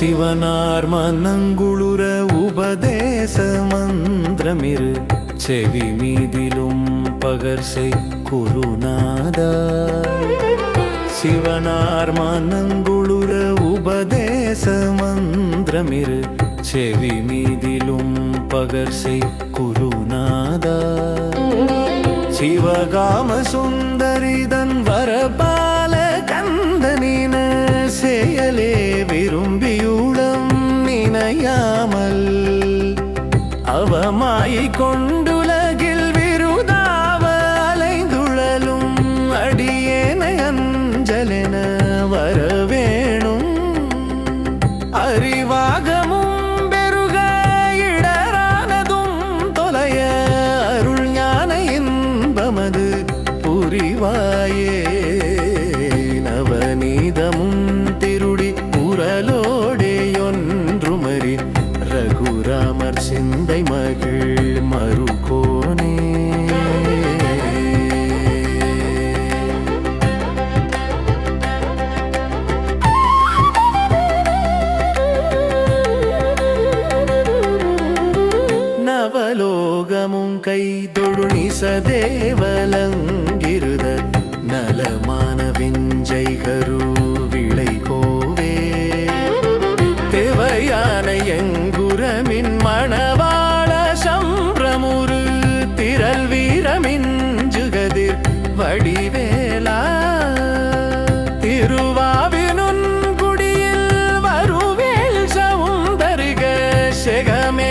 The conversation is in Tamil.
சிவனார் மனங்குளுர உபதேச மந்திரமிரு. செவி மீதிலும் பகர்சை குருநாதா. சிவனார் மனங்குளுர உபதேச மந்திரமிரு. செவி மீதிலும் பகர்சை குருநாதா. சிவகாம சுந்தரிதன் வரப அறியாமல் அவமாயை கொண்டுலகில் விருதாவ அலைந்துழலும் அடியேனை அஞ்சலென வரவேணும். அறிவாகமும் பெருக இடரானதும் தொலைய அருள் ஞான இன்பமது புரிவாயே. சிந்தை மகிழ் மறுகோனே நவலோகமும் கைதொழு நிசதேவலங்க மேலா திருவாவினுன் குடியில் வருவேல் சவுந்தருக செகமே.